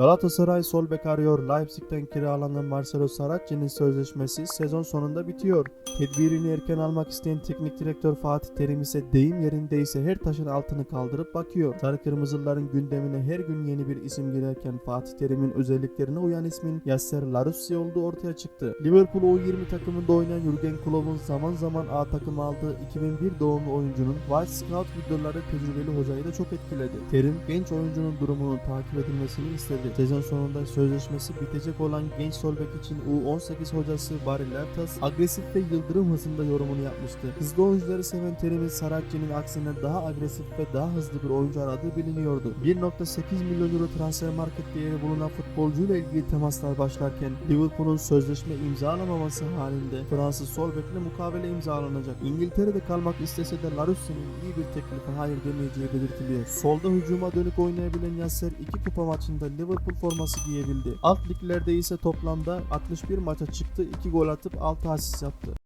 Galatasaray sol bek arıyor. Leipzig'ten kiralanan Marcelo Saracchi'nin sözleşmesi sezon sonunda bitiyor. Tedbirini erken almak isteyen teknik direktör Fatih Terim ise deyim yerindeyse her taşın altını kaldırıp bakıyor. Sarı Kırmızıların gündemine her gün yeni bir isim girerken Fatih Terim'in özelliklerine uyan ismin Yasser Larussi olduğu ortaya çıktı. Liverpool U20 takımında oynayan Jurgen Klopp'un zaman zaman A takımı aldığı 2001 doğumlu oyuncunun White Scout videoları tecrübeli hocayı da çok etkiledi. Terim genç oyuncunun durumunun takip edilmesini istedi. Sezon sonunda sözleşmesi bitecek olan genç sol bek için U18 hocası Barry Lertas agresif ve yıldırım hızında yorumunu yapmıştı. Hızlı oyuncuları seven Terim'in Saracchi'nin aksine daha agresif ve daha hızlı bir oyuncu aradığı biliniyordu. 1.8 milyon euro transfer market değeri bulunan futbolcuyla ilgili temaslar başlarken Liverpool'un sözleşme imzalamaması halinde Fransız sol bekle mukavele imzalanacak. İngiltere'de kalmak istese de Larussi'nin iyi bir teklife hayır demeyeceği belirtiliyor. Solda hücuma dönük oynayabilen Yasser iki kupa maçında Liverpool forması giyebildi. Alt liglerde ise toplamda 61 maça çıktı, 2 gol atıp 6 asist yaptı.